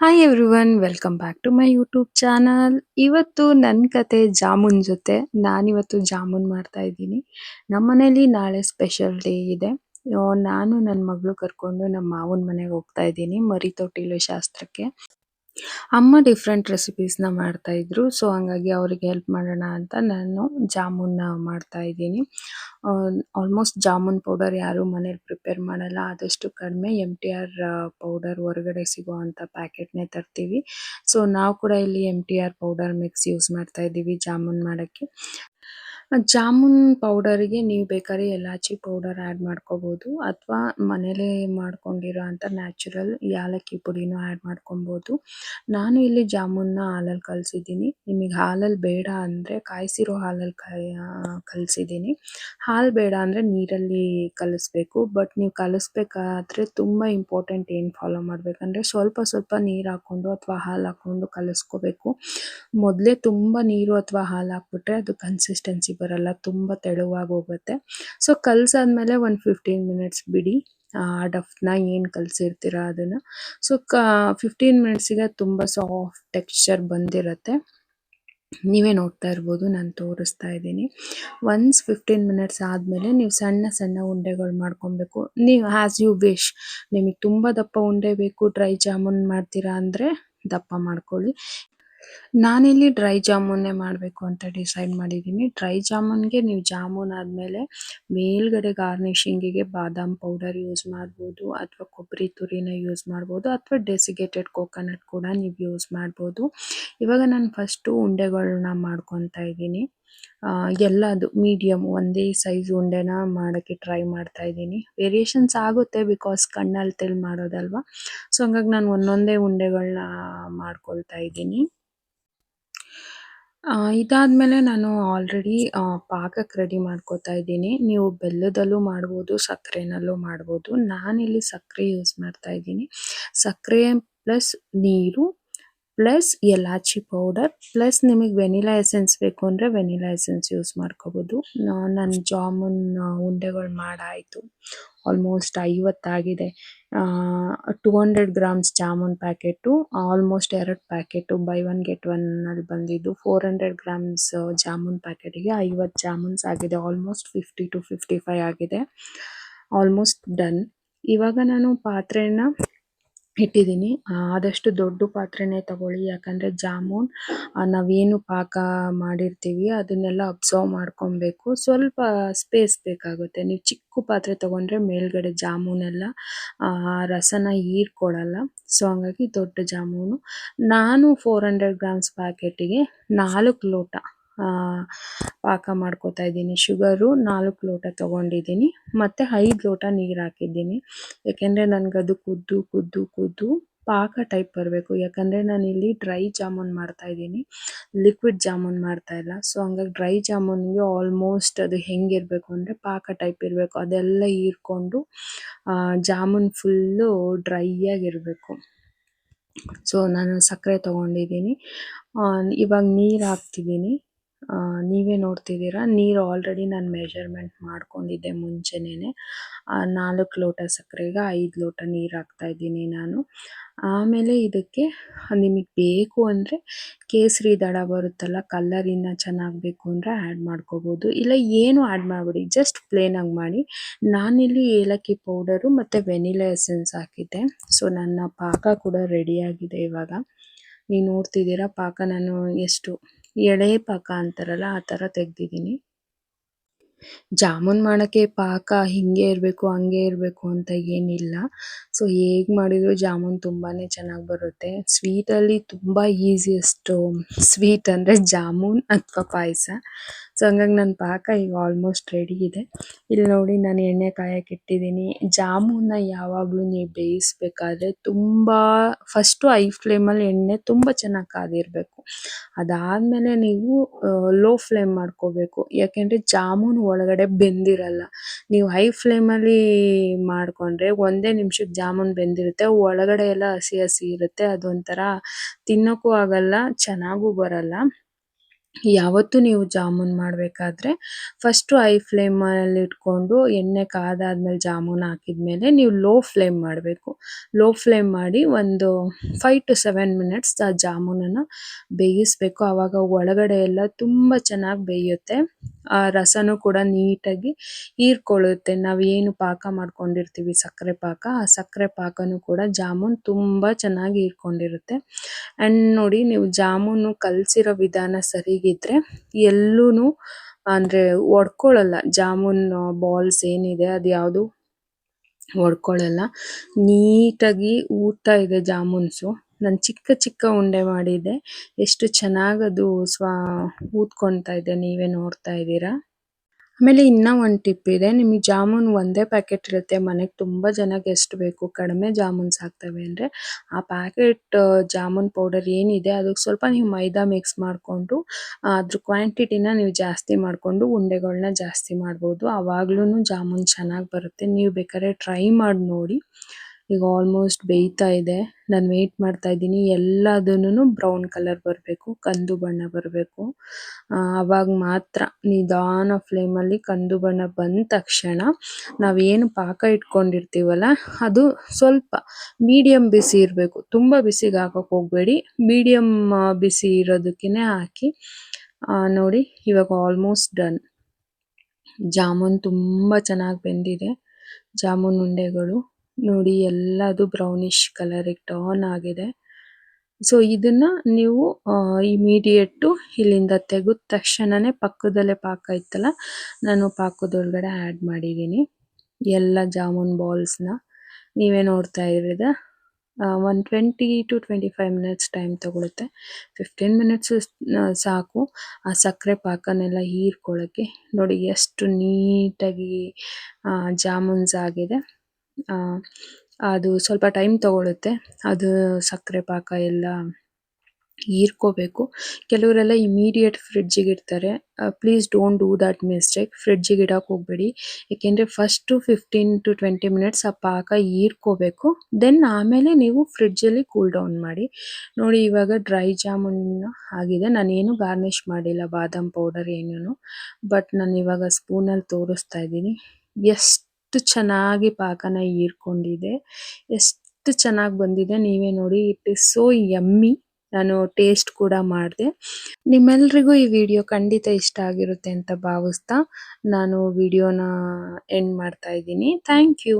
Hi everyone welcome back to my YouTube channel ಇವತ್ತು ನನ್ನ ಕತೆ ಜಾಮೂನ್ ಜೊತೆ ನಾನಿವತ್ತು ಜಾಮೂನ್ ಮಾಡ್ತಾ ಇದ್ದೀನಿ. ನಮ್ಮ ಮನೇಲಿ ನಾಳೆ ಸ್ಪೆಷಲ್ ಡೇ ಇದೆ. ನಾನು ನನ್ನ ಮಗಳು ಕರ್ಕೊಂಡು ನಮ್ಮ ಮಾವನ ಮನೆಗೆ ಹೋಗ್ತಾ ಇದ್ದೀನಿ ಮರಿ ತೊಟ್ಟಿಲು ಶಾಸ್ತ್ರಕ್ಕೆ. ಅಮ್ಮ ಡಿಫ್ರೆಂಟ್ ರೆಸಿಪೀಸ್ನ ಮಾಡ್ತಾ ಇದ್ರು. ಸೊ ಹಂಗಾಗಿ ಅವರಿಗೆ ಹೆಲ್ಪ್ ಮಾಡೋಣ ಅಂತ ನಾನು ಜಾಮೂನ್ನ ಮಾಡ್ತಾ ಇದ್ದೀನಿ. ಆಲ್ಮೋಸ್ಟ್ ಜಾಮೂನ್ ಪೌಡರ್ ಯಾರು ಮನೇಲಿ ಪ್ರಿಪೇರ್ ಮಾಡಲ್ಲ. ಆದಷ್ಟು ಕಡಿಮೆ ಎಂ ಟಿ ಆರ್ ಪೌಡರ್ ಹೊರಗಡೆ ಸಿಗುವಂಥ ಪ್ಯಾಕೆಟ್ನೇ ತರ್ತೀವಿ. ಸೊ ನಾವು ಕೂಡ ಇಲ್ಲಿ M T R powder mix use ಮಾಡ್ತಾ ಇದ್ದೀವಿ ಜಾಮೂನ್ ಮಾಡೋಕ್ಕೆ. ಜಾಮೂನ್ ಪೌಡರ್ಗೆ ನೀವು ಬೇಕಾದ್ರೆ ಎಲಾಚಿ ಪೌಡರ್ ಆಡ್ ಮಾಡ್ಕೋಬಹುದು ಅಥವಾ ಮನೇಲೆ ಮಾಡ್ಕೊಂಡಿರೋ ಅಂತ ನ್ಯಾಚುರಲ್ ಯಾಲಕ್ಕಿ ಪುಡಿನೂ ಆಡ್ ಮಾಡ್ಕೊಬಹುದು ನಾನು ಇಲ್ಲಿ ಜಾಮೂನ್ನ ಹಾಲಲ್ಲಿ ಕಲಸಿದ್ದೀನಿ. ನಿಮಗೆ ಹಾಲಲ್ಲಿ ಬೇಡ ಅಂದ್ರೆ ಕಾಯಿಸಿರೋ ಹಾಲಲ್ಲಿ ಕಲಸಿದ್ದೀನಿ. ಹಾಲು ಬೇಡ ಅಂದ್ರೆ ನೀರಲ್ಲಿ ಕಲಸಬೇಕು. ಬಟ್ ನೀವು ಕಲಸಬೇಕಾದ್ರೆ ತುಂಬಾ ಇಂಪಾರ್ಟೆಂಟ್ ಏನ್ ಫಾಲೋ ಮಾಡಬೇಕಂದ್ರೆ ಸ್ವಲ್ಪ ಸ್ವಲ್ಪ ನೀರ್ ಹಾಕೊಂಡು ಅಥವಾ ಹಾಲು ಹಾಕೊಂಡು ಕಲಸ್ಕೋಬೇಕು. ಮೊದಲೇ ತುಂಬಾ ನೀರು ಅಥವಾ ಹಾಲು ಹಾಕ್ಬಿಟ್ರೆ ಅದು ಕನ್ಸಿಸ್ಟೆನ್ಸಿ ಬರಲ್ಲ, ತುಂಬ ತೆಳುವಾಗಿ ಹೋಗುತ್ತೆ. ಸೊ ಕಲಸಾದ್ಮೇಲೆ ಒಂದು ಫಿಫ್ಟೀನ್ ಮಿನಿಟ್ಸ್ ಬಿಡಿ. ಆ ಡಫ್ನ ಏನು ಕಲಸಿರ್ತೀರ ಅದನ್ನು. ಸೊ ಕ ಫಿಫ್ಟೀನ್ ಮಿನಿಟ್ಸಿಗೆ ತುಂಬ ಸಾಫ್ಟ್ ಟೆಕ್ಸ್ಚರ್ ಬಂದಿರುತ್ತೆ. ನೀವೇ ನೋಡ್ತಾ ಇರ್ಬೋದು, ನಾನು ತೋರಿಸ್ತಾ ಇದ್ದೀನಿ. ಒನ್ಸ್ ಫಿಫ್ಟೀನ್ ಮಿನಿಟ್ಸ್ ಆದಮೇಲೆ ನೀವು ಸಣ್ಣ ಸಣ್ಣ ಉಂಡೆಗಳು ಮಾಡ್ಕೊಬೇಕು. ನೀವು ಆ್ಯಸ್ ಯು ವಿಶ್ ನಿಮಗೆ ತುಂಬ ದಪ್ಪ ಉಂಡೆ ಬೇಕು ಡ್ರೈ ಜಾಮೂನ್ ಮಾಡ್ತೀರಾ ಅಂದರೆ ದಪ್ಪ ಮಾಡ್ಕೊಳ್ಳಿ. ನಾನಿಲ್ಲಿ ಡ್ರೈ ಜಾಮೂನ್ನೇ ಮಾಡಬೇಕು ಅಂತ ಡಿಸೈಡ್ ಮಾಡಿದ್ದೀನಿ. ಡ್ರೈ ಜಾಮೂನ್ಗೆ ನೀವು ಜಾಮೂನ್ ಆದಮೇಲೆ ಮೇಲ್ಗಡೆ ಗಾರ್ನಿಷಿಂಗಿಗೆ ಬಾದಾಮ್ ಪೌಡರ್ ಯೂಸ್ ಮಾಡ್ಬೋದು, ಅಥವಾ ಕೊಬ್ಬರಿ ತುರಿನ ಯೂಸ್ ಮಾಡ್ಬೋದು, ಅಥವಾ ಡೆಸಿಗೇಟೆಡ್ ಕೋಕೋನಟ್ ಕೂಡ ನೀವು ಯೂಸ್ ಮಾಡ್ಬೋದು. ಇವಾಗ ನಾನು ಫಸ್ಟು ಉಂಡೆಗಳನ್ನ ಮಾಡ್ಕೊತಾ ಇದ್ದೀನಿ. ಎಲ್ಲದು ಮೀಡಿಯಮ್ ಒಂದೇ ಸೈಜ್ ಉಂಡೆನ ಮಾಡೋಕ್ಕೆ ಟ್ರೈ ಮಾಡ್ತಾ ಇದ್ದೀನಿ. ವೇರಿಯೇಷನ್ಸ್ ಆಗುತ್ತೆ ಬಿಕಾಸ್ ಕಣ್ಣಲ್ಲಿ ತೆಲ್ ಮಾಡೋದಲ್ವಾ? ಸೊ ಹಂಗಾಗಿ ನಾನು ಒಂದೊಂದೇ ಉಂಡೆಗಳನ್ನ ಮಾಡ್ಕೊಳ್ತಾ ಇದ್ದೀನಿ. ಇದಾದಮೇಲೆ ನಾನು ಆಲ್ರೆಡಿ ಪಾಕಕ್ಕೆ ರೆಡಿ ಮಾಡ್ಕೋತಾ ಇದ್ದೀನಿ. ನೀವು ಬೆಲ್ಲದಲ್ಲೂ ಮಾಡ್ಬೋದು, ಸಕ್ಕರೆನಲ್ಲೂ ಮಾಡ್ಬೋದು. ನಾನಿಲ್ಲಿ ಸಕ್ಕರೆ ಯೂಸ್ ಮಾಡ್ತಾ ಇದ್ದೀನಿ. ಸಕ್ಕರೆ ಪ್ಲಸ್ ನೀರು ಪ್ಲಸ್ ಎಲಾಚಿ ಪೌಡರ್ ಪ್ಲಸ್ ನಿಮಗೆ ವೆನಿಲಾ ಎಸೆನ್ಸ್ ಬೇಕು ಅಂದರೆ ವೆನಿಲಾ ಎಸೆನ್ಸ್ ಯೂಸ್ ಮಾಡ್ಕೋಬೋದು. ನನ್ನ ಜಾಮೂನ್ ಉಂಡೆಗಳು ಮಾಡಾಯಿತು. Almost ಐವತ್ತಾಗಿದೆ. Two hundred grams jamun packet almost ಎರಡು ಪ್ಯಾಕೆಟು ಬೈ ಒನ್ ಗೆಟ್ ಒನ್ನಲ್ಲಿ ಬಂದಿದ್ದು. ಫೋರ್ ಹಂಡ್ರೆಡ್ ಗ್ರಾಮ್ಸ್ ಜಾಮೂನ್ ಪ್ಯಾಕೆಟಿಗೆ ಐವತ್ತು ಜಾಮೂನ್ಸ್ ಆಗಿದೆ. Almost fifty to fifty five ಆಗಿದೆ. ಆಲ್ಮೋಸ್ಟ್ ಡನ್ ಇವಾಗ ನಾನು ಪಾತ್ರೆನ ಇಟ್ಟಿದ್ದೀನಿ. ಆದಷ್ಟು ದೊಡ್ಡ ಪಾತ್ರೆನೇ ತಗೊಳ್ಳಿ. ಯಾಕಂದ್ರೆ ಜಾಮೂನ್ ನಾವೇನು ಪಾಕ ಮಾಡಿರ್ತೀವಿ ಅದನ್ನೆಲ್ಲ ಅಬ್ಸರ್ವ್ ಮಾಡ್ಕೊಬೇಕು. ಸ್ವಲ್ಪ ಸ್ಪೇಸ್ ಬೇಕಾಗುತ್ತೆ. ನೀವು ಚಿಕ್ಕ ಪಾತ್ರೆ ತಗೊಂಡ್ರೆ ಮೇಲ್ಗಡೆ ಜಾಮೂನೆಲ್ಲ ಆ, ರಸನ ಹೀರ್ಕೊಳ್ಳಲ್ಲ ಸೊ ಹಂಗಾಗಿ ದೊಡ್ಡ ಜಾಮೂನು. ನಾನು ಫೋರ್ ಹಂಡ್ರೆಡ್ ಗ್ರಾಮ್ಸ್ ಪ್ಯಾಕೆಟಿಗೆ ನಾಲ್ಕು ಲೋಟ ಪಾಕ ಮಾಡ್ಕೋತಾ ಇದ್ದೀನಿ. ಶುಗರು ನಾಲ್ಕು ಲೋಟ ತೊಗೊಂಡಿದ್ದೀನಿ. ಮತ್ತು ಐದು ಲೋಟ ನೀರು ಹಾಕಿದ್ದೀನಿ. ಯಾಕೆಂದರೆ ಅದು ಕುದ್ದು ಕುದ್ದು ಕುದ್ದು ಪಾಕ ಟೈಪ್ ಬರಬೇಕು. ಯಾಕಂದರೆ ಇಲ್ಲಿ ಡ್ರೈ ಜಾಮೂನ್ ಮಾಡ್ತಾ ಇದ್ದೀನಿ. ಲಿಕ್ವಿಡ್ ಜಾಮೂನ್ ಮಾಡ್ತಾ ಇಲ್ಲ. ಸೊ ಹಂಗಾಗಿ ಡ್ರೈ ಜಾಮೂನ್ಗೆ ಆಲ್ಮೋಸ್ಟ್ ಅದು ಹೆಂಗಿರಬೇಕು ಅಂದರೆ ಪಾಕ ಟೈಪ್ ಇರಬೇಕು. ಅದೆಲ್ಲ ಹೀರ್ಕೊಂಡು ಜಾಮೂನ್ ಫುಲ್ಲು ಡ್ರೈ ಆಗಿರಬೇಕು. ಸೊ ನಾನು ಸಕ್ಕರೆ ತೊಗೊಂಡಿದ್ದೀನಿ. ಇವಾಗ ನೀರು ಹಾಕ್ತಿದ್ದೀನಿ. ಆ, ನೀವೇ ನೋಡ್ತಿದ್ದೀರಾ? ನೀರು ಆಲ್ರೆಡಿ ನಾನು ಮೆಜರ್ಮೆಂಟ್ ಮಾಡ್ಕೊಂಡಿದ್ದೆ ಮುಂಚೆನೇ ನಾಲ್ಕು ಲೋಟ ಸಕ್ಕರೆಗೆ ಐದು ಲೋಟ ನೀರು ಹಾಕ್ತಾ ಇದ್ದೀನಿ ನಾನು. ಆಮೇಲೆ ಇದಕ್ಕೆ ನಿಮಗೆ ಬೇಕು ಅಂದರೆ ಕೇಸರಿ ದಡ ಬರುತ್ತಲ್ಲ ಕಲರ್ ಇನ್ನ ಚೆನ್ನಾಗಿ ಬೇಕು ಅಂದರೆ ಆ್ಯಡ್ ಮಾಡ್ಕೋಬೋದು. ಇಲ್ಲ ಏನು ಆ್ಯಡ್ ಮಾಡಬೇಡಿ ಜಸ್ಟ್ ಪ್ಲೇನಾಗಿ ಮಾಡಿ. ನಾನಿಲ್ಲಿ ಏಲಕ್ಕಿ ಪೌಡರು ಮತ್ತು ವೆನಿಲಾ ಎಸೆನ್ಸ್ ಹಾಕಿದ್ದೆ. ಸೊ ನನ್ನ ಪಾಕ ಕೂಡ ರೆಡಿಯಾಗಿದೆ ಇವಾಗ. ನೀವು ನೋಡ್ತಿದ್ದೀರಾ ಪಾಕ ನಾನು ಎಷ್ಟು ಎಳೆ ಪಾಕ ಅಂತಾರಲ್ಲ, ಆ ಥರ ತೆಗ್ದಿದ್ದೀನಿ. ಜಾಮೂನ್ ಮಾಡೋಕ್ಕೆ ಪಾಕ ಹಿಂಗೆ ಇರಬೇಕು, ಹಂಗೆ ಇರಬೇಕು ಅಂತ ಏನಿಲ್ಲ. ಸೊ ಹೇಗೆ ಮಾಡಿದ್ರು ಜಾಮೂನ್ ತುಂಬಾ ಚೆನ್ನಾಗಿ ಬರುತ್ತೆ. ಸ್ವೀಟಲ್ಲಿ ತುಂಬ ಈಸಿಯೆಸ್ಟು ಸ್ವೀಟ್ ಅಂದರೆ ಜಾಮೂನ್ ಅಥವಾ ಪಾಯಸ. ಸೊ ಹಂಗಾಗಿ ನನ್ನ ಪಾಕ ಈಗ ಆಲ್ಮೋಸ್ಟ್ ರೆಡಿ ಇದೆ. ಇಲ್ಲಿ ನೋಡಿ ನಾನು ಎಣ್ಣೆ ಕಾಯಕ್ಕೆ ಇಟ್ಟಿದ್ದೀನಿ. ಜಾಮೂನ್ನ ಯಾವಾಗಲೂ ನೀವು ಬೇಯಿಸ್ಬೇಕಾದ್ರೆ ತುಂಬ ಫಸ್ಟು ಐ ಫ್ಲೇಮಲ್ಲಿ ಎಣ್ಣೆ ತುಂಬ ಚೆನ್ನಾಗಿ ಕಾದಿರಬೇಕು. ಅದಾದಮೇಲೆ ನೀವು ಲೋ ಫ್ಲೇಮ್ ಮಾಡ್ಕೋಬೇಕು. ಯಾಕೆಂದರೆ ಜಾಮೂನ್ ಒಳಗಡೆ ಬೆಂದಿರಲ್ಲ. ನೀವು ಹೈ ಫ್ಲೇಮಲ್ಲಿ ಮಾಡಿಕೊಂಡ್ರೆ ಒಂದೇ ನಿಮಿಷಕ್ಕೆ ಜಾಮೂನ್ ಬೆಂದಿರುತ್ತೆ. ಒಳಗಡೆ ಎಲ್ಲ ಹಸಿ ಹಸಿ ಇರುತ್ತೆ. ಅದೊಂಥರ ತಿನ್ನೋಕ್ಕೂ ಆಗಲ್ಲ, ಚೆನ್ನಾಗೂ ಬರಲ್ಲ. ಯಾವತ್ತೂ ನೀವು ಜಾಮೂನ್ ಮಾಡಬೇಕಾದ್ರೆ ಫಸ್ಟು ಐ ಫ್ಲೇಮಲ್ಲಿ ಇಟ್ಕೊಂಡು ಎಣ್ಣೆ ಕಾದಾದ್ಮೇಲೆ ಜಾಮೂನ್ ಹಾಕಿದ್ಮೇಲೆ ನೀವು ಲೋ ಫ್ಲೇಮ್ ಮಾಡಬೇಕು. ಲೋ ಫ್ಲೇಮ್ ಮಾಡಿ ಒಂದು ಫೈವ್ ಟು ಸೆವೆನ್ ಮಿನಿಟ್ಸ್ ಆ ಜಾಮೂನನ್ನು ಬೇಯಿಸಬೇಕು. ಆವಾಗ ಒಳಗಡೆ ಎಲ್ಲ ತುಂಬ ಚೆನ್ನಾಗಿ ಬೇಯುತ್ತೆ. ಆ ರಸನೂ ಕೂಡ ನೀಟಾಗಿ ಹೀರ್ಕೊಳ್ಳುತ್ತೆ. ನಾವು ಏನು ಪಾಕ ಮಾಡ್ಕೊಂಡಿರ್ತೀವಿ, ಸಕ್ಕರೆ ಪಾಕ, ಆ ಸಕ್ಕರೆ ಪಾಕನೂ ಕೂಡ ಜಾಮೂನ್ ತುಂಬ ಚೆನ್ನಾಗಿ ಹೀರ್ಕೊಂಡಿರುತ್ತೆ. ಆ್ಯಂಡ್ ನೋಡಿ ನೀವು ಜಾಮೂನು ಕಲಸಿರೋ ವಿಧಾನ ಸರಿಗಿದ್ರೆ ಎಲ್ಲೂ ಅಂದ್ರೆ ಒಡ್ಕೊಳ್ಳಲ್ಲ ಜಾಮೂನ್ ಬಾಲ್ಸ್ ಏನಿದೆ ಅದು ಯಾವುದು ಒಡ್ಕೊಳ್ಳಲ್ಲ ನೀಟಾಗಿ ಊದ್ತಾ ಇದೆ ಜಾಮೂನ್ಸು. ನಾನು ಚಿಕ್ಕ ಚಿಕ್ಕ ಉಂಡೆ ಮಾಡಿದ್ದೆ. ಎಷ್ಟು ಚೆನ್ನಾಗಿ ಅದು ಸ್ವಾ ಊದ್ಕೊಂತ ಇದೆ. ನೀವೇ ನೋಡ್ತಾ ಇದ್ದೀರಾ? ಆಮೇಲೆ ಇನ್ನ ಒಂದು ಟಿಪ್ ಇದೆ, ನಿಮಗೆ ಜಾಮೂನ್ ಒಂದೇ ಪ್ಯಾಕೆಟ್ ಇರುತ್ತೆ, ಮನೆಗೆ ತುಂಬ ಜನಕ್ಕೆ ಎಷ್ಟು ಬೇಕು, ಕಡಿಮೆ ಜಾಮೂನ್ಸ್ ಆಗ್ತವೆ ಅಂದರೆ ಆ ಪ್ಯಾಕೆಟ್ ಜಾಮೂನ್ ಪೌಡರ್ ಏನಿದೆ, ಅದಕ್ಕೆ ಸ್ವಲ್ಪ ನೀವು ಮೈದಾ ಮಿಕ್ಸ್ ಮಾಡಿಕೊಂಡು ಅದ್ರ ಕ್ವಾಂಟಿಟಿನ ನೀವು ಜಾಸ್ತಿ ಮಾಡಿಕೊಂಡು ಉಂಡೆಗಳನ್ನ ಜಾಸ್ತಿ ಮಾಡ್ಬೋದು ಆವಾಗ್ಲೂ ಜಾಮೂನ್ ಚೆನ್ನಾಗಿ ಬರುತ್ತೆ, ನೀವು ಬೇಕಾದ್ರೆ ಟ್ರೈ ಮಾಡಿ ನೋಡಿ. ಈಗ ಆಲ್ಮೋಸ್ಟ್ ಬೇಯ್ತಾ ಇದೆ. ನಾನು ವೇಟ್ ಮಾಡ್ತಾ ಇದ್ದೀನಿ. ಎಲ್ಲದನ್ನು ಬ್ರೌನ್ ಕಲರ್ ಬರಬೇಕು, ಕಂದು ಬಣ್ಣ ಬರಬೇಕು. ಅವಾಗ ಮಾತ್ರ ನಿಧಾನ ಫ್ಲೇಮಲ್ಲಿ ಕಂದು ಬಣ್ಣ ಬಂದ ತಕ್ಷಣ ನಾವೇನು ಪಾಕ ಇಟ್ಕೊಂಡಿರ್ತೀವಲ್ಲ, ಅದು ಸ್ವಲ್ಪ ಮೀಡಿಯಂ ಬಿಸಿ ಇರಬೇಕು. ತುಂಬ ಬಿಸಿಗೆ ಹಾಕಕ್ಕೆ ಹೋಗಬೇಡಿ. ಮೀಡಿಯಂ ಬಿಸಿ ಇರೋದಕ್ಕೇ ಹಾಕಿ ನೋಡಿ ಇವಾಗ ಆಲ್ಮೋಸ್ಟ್ ಡನ್ ಜಾಮೂನ್ ತುಂಬ ಚೆನ್ನಾಗಿ ಬೆಂದಿದೆ. ಜಾಮೂನ್ ಉಂಡೆಗಳು. ನೋಡಿ, ಎಲ್ಲದು ಬ್ರೌನಿಷ್ ಕಲರ್ ಟರ್ನ್ ಆಗಿದೆ. ಸೊ ಇದನ್ನ ನೀವು ಇಮಿಡಿಯೇಟು ಇಲ್ಲಿಂದ ತೆಗೆದ ತಕ್ಷಣನೇ ಪಕ್ಕದಲ್ಲೇ ಪಾಕ ಇತ್ತಲ್ಲ, ನಾನು ಪಾಕದೊಳಗಡೆ ಆ್ಯಡ್ ಮಾಡಿದ್ದೀನಿ. ಎಲ್ಲ ಜಾಮೂನ್ ಬಾಲ್ಸ್ನ ನೀವೇ ನೋಡ್ತಾ ಇರೋದ? One twenty to twenty five minutes time ತಗೊಳುತ್ತೆ. ಫಿಫ್ಟೀನ್ ಮಿನಿಟ್ಸ್ ಸಾಕು. ಆ ಸಕ್ಕರೆ ಪಾಕನೆಲ್ಲ ಹೀರ್ಕೊಳ್ಳೋಕ್ಕೆ ನೋಡಿ, ಎಷ್ಟು ನೀಟಾಗಿ ಜಾಮೂನ್ಸ್ ಆಗಿದೆ. ಅದು ಸ್ವಲ್ಪ ಟೈಮ್ ತಗೊಳುತ್ತೆ. ಅದು ಸಕ್ಕರೆ ಪಾಕ ಎಲ್ಲ ಹೀರ್ಕೋಬೇಕು. ಕೆಲವರೆಲ್ಲ ಇಮಿಡಿಯೇಟ್ ಫ್ರಿಡ್ಜಿಗೆ ಇಡ್ತಾರೆ. Please don't do that mistake ಫ್ರಿಡ್ಜಿಗೆ ಇಡಕ್ಕೆ ಹೋಗ್ಬೇಡಿ. ಏಕೆಂದರೆ first fifteen to twenty minutes ಆ ಪಾಕ ಹೀರ್ಕೋಬೇಕು. ದೆನ್ ಆಮೇಲೆ ನೀವು ಫ್ರಿಡ್ಜಲ್ಲಿ ಕೂಲ್ ಡೌನ್ ಮಾಡಿ. ನೋಡಿ, ಇವಾಗ ಡ್ರೈ ಜಾಮೂನ್ ಆಗಿದೆ. ನಾನೇನು ಗಾರ್ನಿಷ್ ಮಾಡಿಲ್ಲ. ಬಾದಾಮ್ ಪೌಡರ್ ಏನೂ ಬಟ್ ನಾನು ಇವಾಗ ಸ್ಪೂನಲ್ಲಿ ತೋರಿಸ್ತಾ ಇದ್ದೀನಿ. ಎಷ್ಟು ಚೆನ್ನಾಗಿ ಪಾಕನ ಹೀರ್ಕೊಂಡಿದೆ, ಎಷ್ಟು ಚೆನ್ನಾಗಿ ಬಂದಿದೆ ನೀವೇ ನೋಡಿ. ಇಟ್ ಇಸ್ ಸೋ ಯಮ್ಮಿ ನಾನು ಟೇಸ್ಟ್ ಕೂಡ ಮಾಡಿದೆ. ನಿಮ್ಮೆಲ್ರಿಗೂ ಈ ವಿಡಿಯೋ ಖಂಡಿತ ಇಷ್ಟ ಆಗಿರುತ್ತೆ ಅಂತ ಭಾವಿಸ್ತಾ ನಾನು ವಿಡಿಯೋನ ಎಂಡ್ ಮಾಡ್ತಾ ಇದ್ದೀನಿ. Thank you